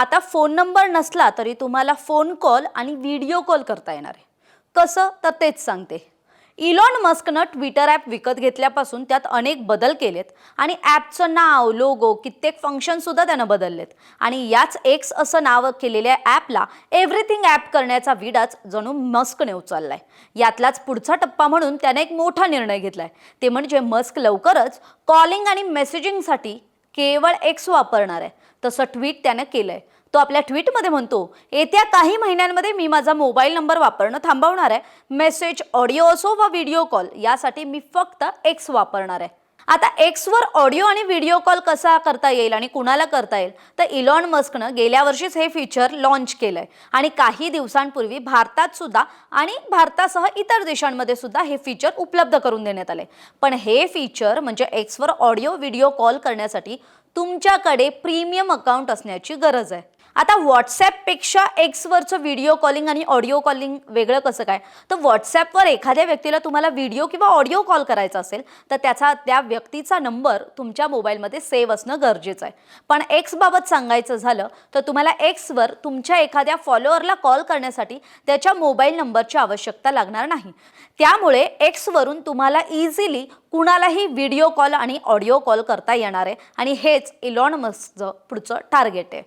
आता phone number नसला तरी तुम्हाला फोन कॉल आणि व्हिडिओ कॉल करता येणार आहे. कसं? तर तेच सांगते. इलॉन मस्कनं ट्विटर ॲप विकत घेतल्यापासून त्यात अनेक बदल केलेत आणि ॲपचं नाव लोगो कित्येक फंक्शनसुद्धा त्यानं बदललेत. आणि याच एक्स असं नाव केलेल्या ॲपला एव्हरीथिंग ॲप करण्याचा विडाच जणू मस्कने उचललाय. यातलाच पुढचा टप्पा म्हणून त्याने एक मोठा निर्णय घेतला आहे ते म्हणजे मस्क लवकरच कॉलिंग आणि मेसेजिंगसाठी केवळ एक्स वापरणार आहे. तसं ट्विट त्यानं केलंय. तो आपल्या ट्विटमध्ये म्हणतो येत्या काही महिन्यांमध्ये मी माझा मोबाईल नंबर वापरणं थांबवणार आहे. मेसेज ऑडिओ असो वा व्हिडिओ कॉल यासाठी मी फक्त एक्स वापरणार आहे. आता एक्सवर ऑडिओ आणि व्हिडिओ कॉल कसा करता येईल आणि कुणाला करता येईल? तर इलॉन मस्कनं गेल्या वर्षीच हे फीचर लॉन्च केलंय. आणि काही दिवसांपूर्वी भारतात सुद्धा आणि भारतासह इतर देशांमध्ये सुद्धा हे फीचर उपलब्ध करून देण्यात आले पण हे फीचर म्हणजे एक्सवर ऑडिओ व्हिडिओ कॉल करण्यासाठी तुमच्याकडे प्रीमियम अकाउंट असण्याची गरज आहे. आता व्हॉट्सॲपपेक्षा एक्सवरचं व्हिडिओ कॉलिंग आणि ऑडिओ कॉलिंग वेगळं कसं काय? तर व्हॉट्सॲपवर एखाद्या व्यक्तीला तुम्हाला व्हिडिओ किंवा ऑडिओ कॉल करायचा असेल तर त्याचा त्या व्यक्तीचा नंबर तुमच्या मोबाईलमध्ये सेव्ह असणं गरजेचं आहे. पण एक्सबाबत सांगायचं झालं तर तुम्हाला एक्सवर तुमच्या एखाद्या फॉलोअरला कॉल करण्यासाठी त्याच्या मोबाईल नंबरची आवश्यकता लागणार नाही. त्यामुळे एक्सवरून तुम्हाला इझिली कुणालाही व्हिडिओ कॉल आणि ऑडिओ कॉल करता येणार आहे. आणि हेच इलॉन मस्कचं पुढचं टार्गेट आहे.